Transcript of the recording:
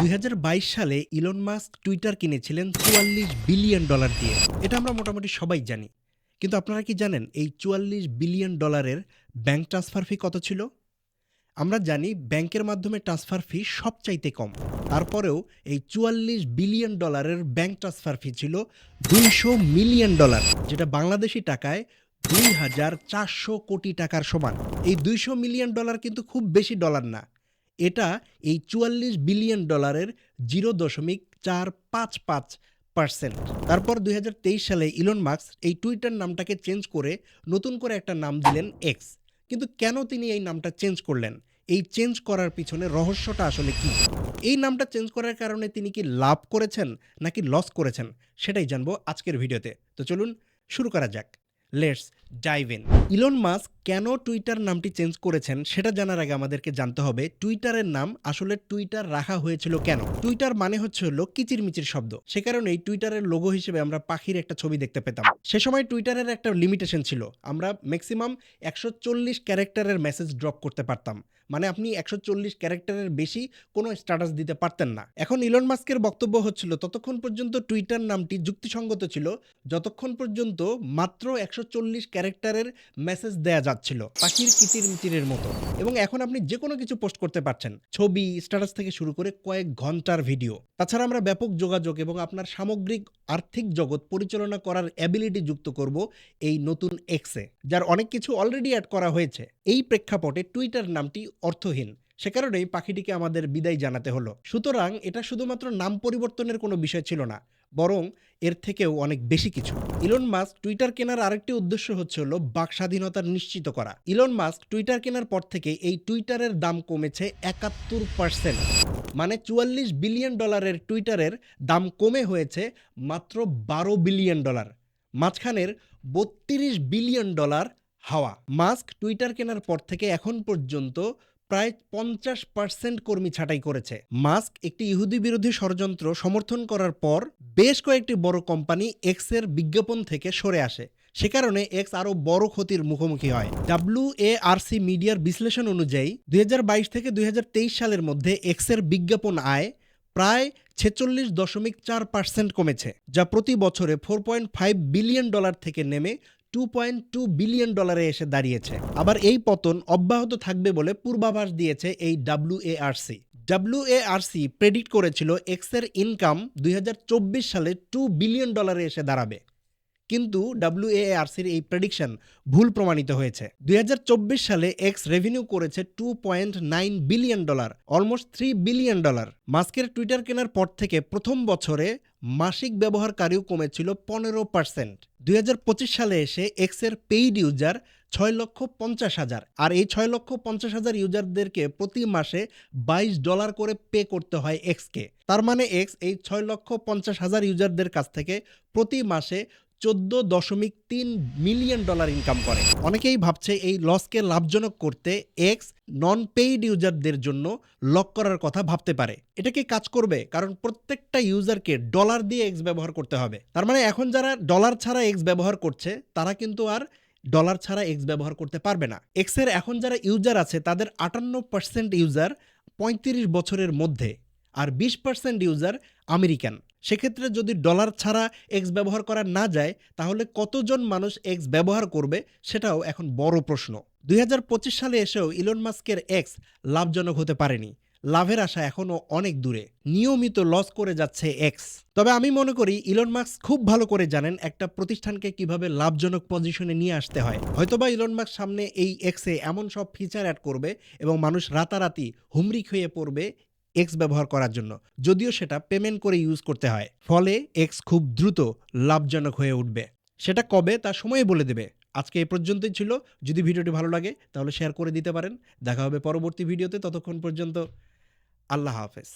দুই হাজার বাইশ সালে ইলন মাস্ক টুইটার কিনেছিলেন চুয়াল্লিশ বিলিয়ন ডলার দিয়ে। এটা আমরা মোটামুটি সবাই জানি। কিন্তু আপনারা কি জানেন এই চুয়াল্লিশ বিলিয়ন ডলারের ব্যাংক ট্রান্সফার ফি কত ছিল? আমরা জানি ব্যাংকের মাধ্যমে ট্রান্সফার ফি সবচাইতে কম। তারপরেও এই চুয়াল্লিশ বিলিয়ন ডলারের ব্যাংক ট্রান্সফার ফি ছিল দুইশো মিলিয়ন ডলার, যেটা বাংলাদেশি টাকায় দুই হাজার চারশো কোটি টাকার সমান। এই দুইশো মিলিয়ন ডলার কিন্তু খুব বেশি ডলার না। এটা এই চুয়াল্লিশ বিলিয়ন ডলারের জিরো দশমিক চার পাঁচ পাঁচ পার্সেন্ট। তারপর দুই হাজার তেইশ সালে ইলন মার্কস এই টুইটার নামটাকে চেঞ্জ করে নতুন করে একটা নাম দিলেন এক্স কিন্তু কেন তিনি এই নামটা চেঞ্জ করলেন? এই চেঞ্জ করার পিছনে রহস্যটা আসলে কি? এই নামটা চেঞ্জ করার কারণে তিনি কি লাভ করেছেন নাকি লস করেছেন? সেটাই জানব আজকের ভিডিওতে। তো চলুন শুরু করা যাক। Let's dive in Elon Musk কেন টুইটার নামটি চেঞ্জ করেছেন সেটা জানার আগে আমাদেরকে জানতে হবে টুইটারের নাম আসলে টুইটার রাখা হয়েছিল কেন? টুইটার মানে হচ্ছে হলো কিচিরমিচির শব্দ। সে কারণেই টুইটারের লোগো হিসেবে আমরা পাখির একটা ছবি দেখতে পেতাম। সে সময় টুইটারের একটা লিমিটেশন ছিল। আমরা ম্যাক্সিমাম একশো চল্লিশ ক্যারেক্টারের মেসেজ ড্রপ করতে পারতাম। মানে আপনি একশো চল্লিশ ক্যারেক্টারের বেশি কোনো স্ট্যাটাস দিতে পারতেন না। এখন ইলন মাস্কের বক্তব্য হচ্ছিল, ততক্ষণ পর্যন্ত টুইটার নামটি যুক্তিসঙ্গত ছিল, যতক্ষণ পর্যন্ত মাত্র একশো চল্লিশ ক্যারেক্টারের মেসেজ দেয়া যাচ্ছিল, পাখির কিচির মিচিরের মতো। এবং এখন আপনি যে কোনো কিছু পোস্ট করতে পারছেন, ছবি স্ট্যাটাস থেকে শুরু করে কয়েক ঘণ্টার ভিডিও তাছাড়া আমরা ব্যাপক যোগাযোগ এবং আপনার সামগ্রিক আর্থিক জগৎ পরিচালনা করার অ্যাবিলিটি যুক্ত করব এই নতুন এক্সে যার অনেক কিছু অলরেডি অ্যাড করা হয়েছে। এই প্রেক্ষাপটে টুইটার নামটি অর্থহীন। সে কারণেই পাখিটিকে আমাদের বিদায় জানাতে হলো। সুতরাং এটা শুধুমাত্র নাম পরিবর্তনের কোনো বিষয় ছিল না, বরং এর থেকেও অনেক বেশি কিছু। ইলন মাস্ক টুইটার কেনার আরেকটি উদ্দেশ্য হচ্ছে হলো বাক স্বাধীনতার নিশ্চিত করা। ইলন মাস্ক টুইটার কেনার পর থেকে এই টুইটারের দাম কমেছে একাত্তর পার্সেন্ট মানে চুয়াল্লিশ বিলিয়ন ডলারের টুইটারের দাম কমে হয়েছে মাত্র বারো বিলিয়ন ডলার। মাঝখানের বত্রিশ বিলিয়ন ডলার হাওয়া। মাস্ক টুইটার কেনার পর থেকে এখন পর্যন্ত প্রায় পঞ্চাশ পার্সেন্ট কর্মী ছাঁটাই করেছে। মাস্ক একটি ইহুদি বিরোধী ষড়যন্ত্র সমর্থন করার পর বেশ কয়েকটি বড় কোম্পানি এক্সের বিজ্ঞাপন থেকে সরে আসে। সে কারণে এক্স আরও বড় ক্ষতির মুখোমুখি হয়। ডাব্লিউ এ আর সি মিডিয়ার বিশ্লেষণ অনুযায়ী দুই হাজার বাইশ থেকে দুই হাজার তেইশ সালের মধ্যে এক্সের বিজ্ঞাপন আয় প্রায় ছেচল্লিশ দশমিক চার পার্সেন্ট কমেছে, যা প্রতি বছরে four point five billion dollar থেকে নেমে টু পয়েন্ট টু বিলিয়ন ডলারে এসে দাঁড়িয়েছে। আবার এই পতন অব্যাহত থাকবে বলে পূর্বাভাস দিয়েছে এই ডাব্লিউএআরসি ডাব্লিউএআরসি প্রেডিক্ট করেছিল এক্সের ইনকাম দুই হাজার চব্বিশ সালে টু বিলিয়ন ডলারে এসে দাঁড়াবে। কিন্তু ডাব্লিউএআরসির এই প্রেডিকশন ভুল প্রমাণিত হয়েছে। দুই সালে এক্স রেভিনিউ করেছে two point nine billion dollar almost three billion dollar মাস্কের টুইটার কেনার পর থেকে প্রথম বছরে মাসিক ব্যবহারকারীও কমেছিল পনেরো পার্সেন্ট দুই সালে এসে এক্সের পেইড ইউজার ছয় লক্ষ পঞ্চাশ হাজার। আর এই ছয় লক্ষ পঞ্চাশ হাজার ইউজারদেরকে প্রতি মাসে বাইশ ডলার করে পে করতে হয় এক্সকে তার মানে এক্স এই ছয় লক্ষ পঞ্চাশ হাজার ইউজারদের কাছ থেকে প্রতি মাসে চোদ্দ দশমিক তিন মিলিয়ন ডলার ইনকাম করে। অনেকেই ভাবছে এই লসকে লাভজনক করতে এক্স নন পেইড ইউজারদের জন্য লক করার কথা ভাবতে পারে। এটা কি কাজ করবে? কারণ প্রত্যেকটা ইউজারকে ডলার দিয়ে এক্স ব্যবহার করতে হবে। তার মানে এখন যারা ডলার ছাড়া এক্স ব্যবহার করছে, তারা কিন্তু আর ডলার ছাড়া এক্স ব্যবহার করতে পারবে না। এক্সের এখন যারা ইউজার আছে, তাদের আটান্ন পার্সেন্ট ইউজার পঁয়ত্রিশ বছরের মধ্যে। আর বিশ পার্সেন্ট ইউজার আমেরিকান। সেক্ষেত্রে যদি ডলার ছাড়া এক্স ব্যবহার করা না যায়, তাহলে কতজন মানুষ এক্স ব্যবহার করবে সেটাও এখন বড় প্রশ্ন। দুই হাজার পঁচিশ সালে এসেও ইলন মাস্কের এক্স লাভজনক হতে পারেনি। লাভের আশা এখনও অনেক দূরে। নিয়মিত লস করে যাচ্ছে এক্স তবে আমি মনে করি ইলন মাস্ক খুব ভালো করে জানেন একটা প্রতিষ্ঠানকে কীভাবে লাভজনক পজিশনে নিয়ে আসতে হয়। হয়তোবা ইলন মাস্ক সামনে এই এক্সে এমন সব ফিচার অ্যাড করবে এবং মানুষ রাতারাতি হুমরিক হয়ে পড়বে এক্স ব্যবহার করার জন্য। যদিও সেটা পেমেন্ট করে ইউজ করতে হয়। ফলে এক্স খুব দ্রুত লাভজনক হয়ে উঠবে। সেটা কবে তা সময়ে বলে দেবে। আজকে এ পর্যন্তই ছিল। যদি ভিডিওটি ভালো লাগে, তাহলে শেয়ার করে দিতে পারেন। দেখা হবে পরবর্তী ভিডিওতে। ততক্ষণ পর্যন্ত আল্লাহ হাফেজ।